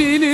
bile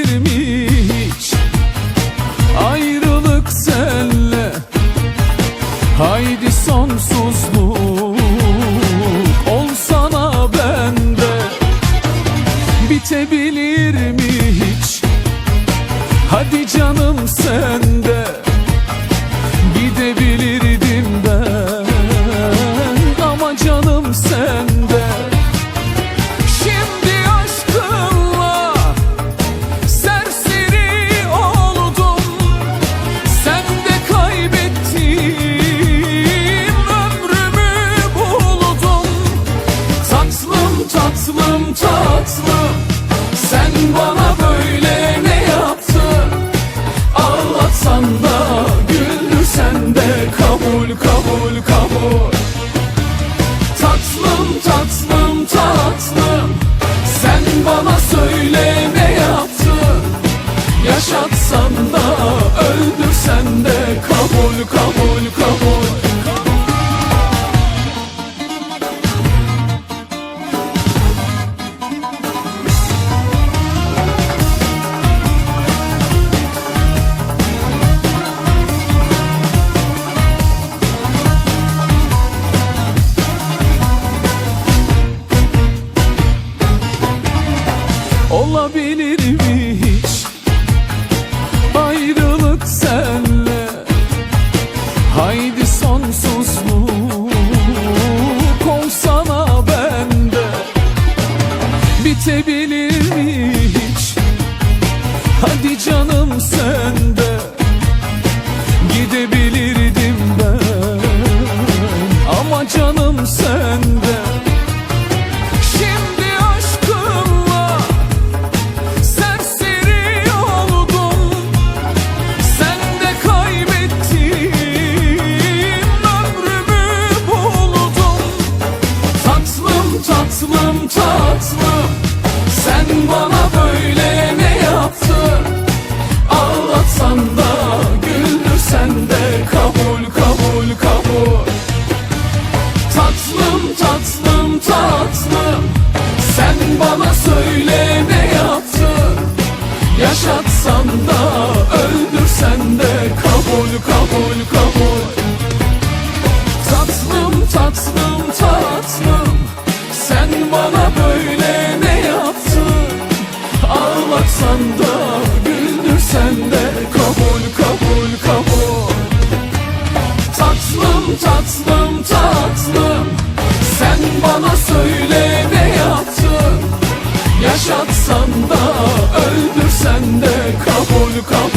sen de kabul kabul kabul. Olabilir mi sonsuzluk olsana bende Bitebilir mi hiç? Hadi canım sende Aşkım sen bana böyle ne yaptın? Ağlatsan da güldürsen de kabul kabul kabul. Tatlım tatlım tatlım. Sen bana söyle ne yaptın? Yaşatsan da sende. Kabul kabul kabul. Tatlım tatlım tatlım. Sen bana söyle ne yaptın? Yaşatsan da öldürsen de. Kabul kabul.